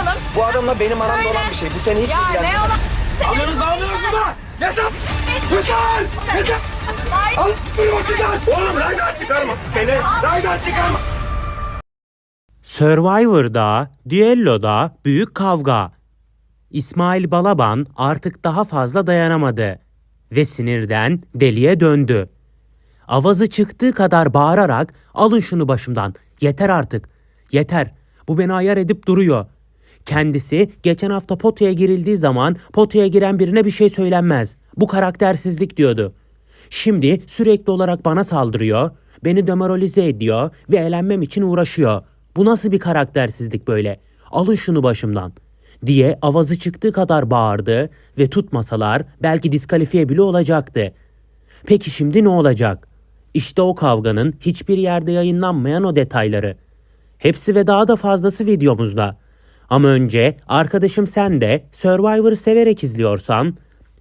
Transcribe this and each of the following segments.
bakalım. Bu adamla benim aramda Söyle. olan bir şey. Bu seni hiç Ya ne ilgilendirmez. olan? Alıyoruz ne alıyoruz baba? Yeter! Yeter! Yeter! Ay, Al bunu başından! Oğlum raydan çıkarma! Beni raydan çıkarma! Survivor'da, düelloda büyük kavga. İsmail Balaban artık daha fazla dayanamadı ve sinirden deliye döndü. Avazı çıktığı kadar bağırarak alın şunu başımdan. Yeter artık. Yeter. Bu beni ayar edip duruyor. Kendisi geçen hafta potaya girildiği zaman potaya giren birine bir şey söylenmez. Bu karaktersizlik diyordu. Şimdi sürekli olarak bana saldırıyor, beni demoralize ediyor ve eğlenmem için uğraşıyor. Bu nasıl bir karaktersizlik böyle? Alın şunu başımdan diye avazı çıktığı kadar bağırdı ve tutmasalar belki diskalifiye bile olacaktı. Peki şimdi ne olacak? İşte o kavganın hiçbir yerde yayınlanmayan o detayları. Hepsi ve daha da fazlası videomuzda. Ama önce arkadaşım sen de Survivor'ı severek izliyorsan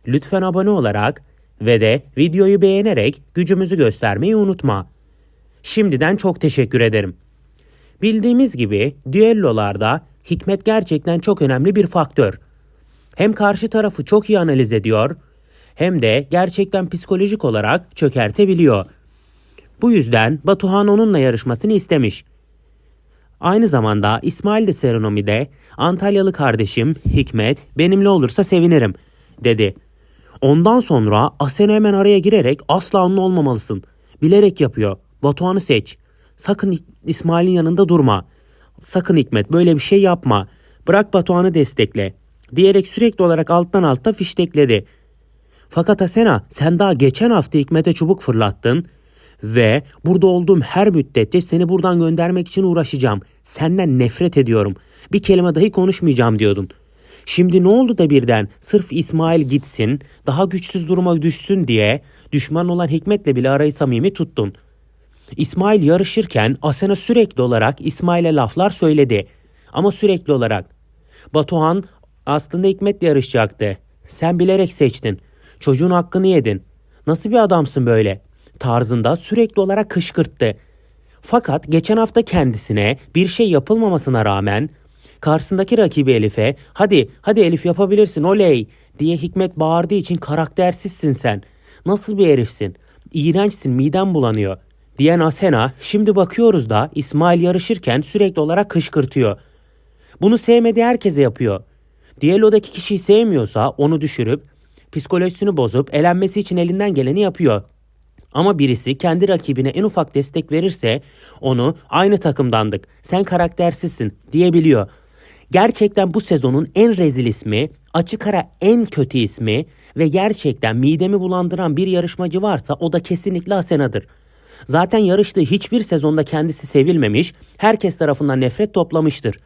lütfen abone olarak ve de videoyu beğenerek gücümüzü göstermeyi unutma. Şimdiden çok teşekkür ederim. Bildiğimiz gibi düellolarda hikmet gerçekten çok önemli bir faktör. Hem karşı tarafı çok iyi analiz ediyor hem de gerçekten psikolojik olarak çökertebiliyor. Bu yüzden Batuhan onunla yarışmasını istemiş. Aynı zamanda İsmail de serenomide Antalyalı kardeşim Hikmet benimle olursa sevinirim dedi. Ondan sonra Asena hemen araya girerek asla onunla olmamalısın. Bilerek yapıyor. Batuhan'ı seç. Sakın İsmail'in yanında durma. Sakın Hikmet böyle bir şey yapma. Bırak Batuhan'ı destekle. Diyerek sürekli olarak alttan alta fiştekledi. Fakat Asena sen daha geçen hafta Hikmet'e çubuk fırlattın ve burada olduğum her müddetçe seni buradan göndermek için uğraşacağım. Senden nefret ediyorum. Bir kelime dahi konuşmayacağım diyordun. Şimdi ne oldu da birden sırf İsmail gitsin, daha güçsüz duruma düşsün diye düşman olan Hikmet'le bile arayı samimi tuttun. İsmail yarışırken Asena sürekli olarak İsmail'e laflar söyledi. Ama sürekli olarak. Batuhan aslında Hikmet'le yarışacaktı. Sen bilerek seçtin. Çocuğun hakkını yedin. Nasıl bir adamsın böyle? Tarzında sürekli olarak kışkırttı. Fakat geçen hafta kendisine bir şey yapılmamasına rağmen karşısındaki rakibi Elif'e hadi hadi Elif yapabilirsin oley diye Hikmet bağırdığı için karaktersizsin sen. Nasıl bir herifsin? İğrençsin midem bulanıyor diyen Asena şimdi bakıyoruz da İsmail yarışırken sürekli olarak kışkırtıyor. Bunu sevmediği herkese yapıyor. Diyalodaki kişiyi sevmiyorsa onu düşürüp psikolojisini bozup elenmesi için elinden geleni yapıyor. Ama birisi kendi rakibine en ufak destek verirse onu aynı takımdandık sen karaktersizsin diyebiliyor. Gerçekten bu sezonun en rezil ismi, açık ara en kötü ismi ve gerçekten midemi bulandıran bir yarışmacı varsa o da kesinlikle Asena'dır. Zaten yarıştığı hiçbir sezonda kendisi sevilmemiş, herkes tarafından nefret toplamıştır.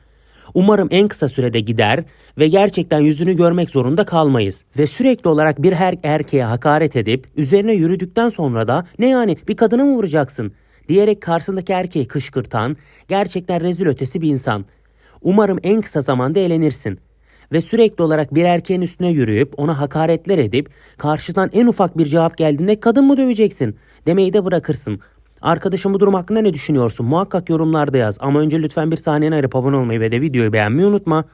Umarım en kısa sürede gider ve gerçekten yüzünü görmek zorunda kalmayız. Ve sürekli olarak bir her erkeğe hakaret edip üzerine yürüdükten sonra da ne yani bir kadına mı vuracaksın diyerek karşısındaki erkeği kışkırtan gerçekten rezil ötesi bir insan. Umarım en kısa zamanda elenirsin. Ve sürekli olarak bir erkeğin üstüne yürüyüp ona hakaretler edip karşıdan en ufak bir cevap geldiğinde kadın mı döveceksin demeyi de bırakırsın. Arkadaşım bu durum hakkında ne düşünüyorsun? Muhakkak yorumlarda yaz. Ama önce lütfen bir saniyeni ayırıp abone olmayı ve de videoyu beğenmeyi unutma.